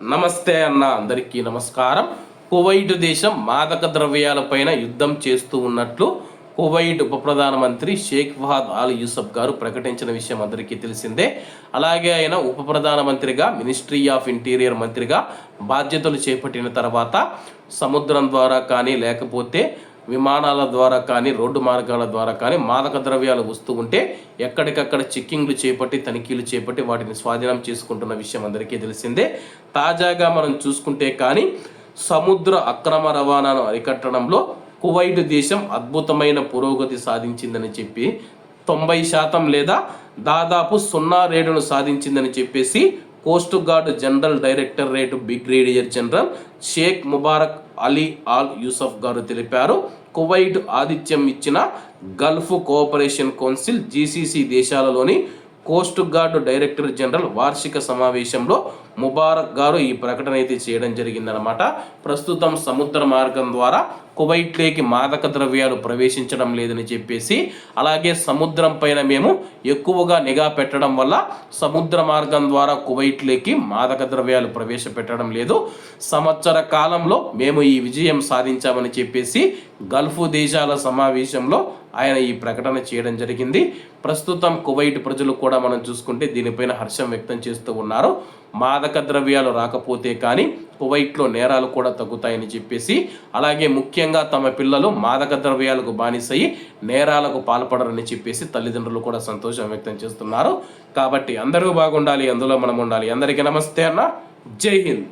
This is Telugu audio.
నమస్తే అన్న అందరికీ నమస్కారం. కువైట్ దేశం మాదక ద్రవ్యాలపైన యుద్ధం చేస్తూ ఉన్నట్లు కువైట్ ఉప ప్రధానమంత్రి షేక్ ఫహద్ ఆల్ యూసఫ్ గారు ప్రకటించిన విషయం అందరికీ తెలిసిందే. అలాగే ఆయన ఉప ప్రధానమంత్రిగా మినిస్ట్రీ ఆఫ్ ఇంటీరియర్ మంత్రిగా బాధ్యతలు చేపట్టిన తర్వాత సముద్రం ద్వారా కానీ లేకపోతే విమానాల ద్వారా కానీ రోడ్డు మార్గాల ద్వారా కానీ మాదక ద్రవ్యాలు వస్తూ ఉంటే ఎక్కడికక్కడ చెక్కింగ్లు చేపట్టి తనిఖీలు చేపట్టి వాటిని స్వాధీనం చేసుకుంటున్న విషయం అందరికీ తెలిసిందే. తాజాగా మనం చూసుకుంటే కానీ సముద్ర అక్రమ రవాణాను అరికట్టడంలో కువైట్ దేశం అద్భుతమైన పురోగతి సాధించిందని చెప్పి తొంభై శాతం లేదా దాదాపు సున్నా రేటును సాధించిందని చెప్పేసి coast guard general directorate brigadier general Sheikh Mubarak Ali Al Yousef గారు తెలిపారు. కువైట్ ఆతిథ్యం ఇచ్చిన గల్ఫ్ కోఆపరేషన్ కౌన్సిల్ జీసీసీ దేశాలలోని కోస్ట్ గార్డ్ డైరెక్టర్ జనరల్ వార్షిక సమావేశంలో ముబారక్ గారు ఈ ప్రకటన అయితే చేయడం జరిగిందనమాట ప్రస్తుతం సముద్ర మార్గం ద్వారా కువైట్లోకి మాదక ద్రవ్యాలు ప్రవేశించడం లేదని చెప్పేసి అలాగే సముద్రం పైన మేము ఎక్కువగా నిఘా పెట్టడం వల్ల సముద్ర మార్గం ద్వారా కువైట్లోకి మాదక ద్రవ్యాలు ప్రవేశపెట్టడం లేదు. సంవత్సర కాలంలో మేము ఈ విజయం సాధించామని చెప్పేసి గల్ఫ్ దేశాల సమావేశంలో ఆయన ఈ ప్రకటన చేయడం జరిగింది. ప్రస్తుతం కువైట్ ప్రజలు కూడా మనం చూసుకుంటే దీనిపైన హర్షం వ్యక్తం చేస్తూ ఉన్నారు. మాదక ద్రవ్యాలు రాకపోతే కానీ కువైట్లో నేరాలు కూడా తగ్గుతాయని చెప్పేసి అలాగే ముఖ్యంగా తమ పిల్లలు మాదక ద్రవ్యాలకు బానిసయి నేరాలకు పాల్పడరని చెప్పేసి తల్లిదండ్రులు కూడా సంతోషం వ్యక్తం చేస్తున్నారు. కాబట్టి అందరూ బాగుండాలి అందులో మనం ఉండాలి. అందరికీ నమస్తే అన్న. జై హింద్.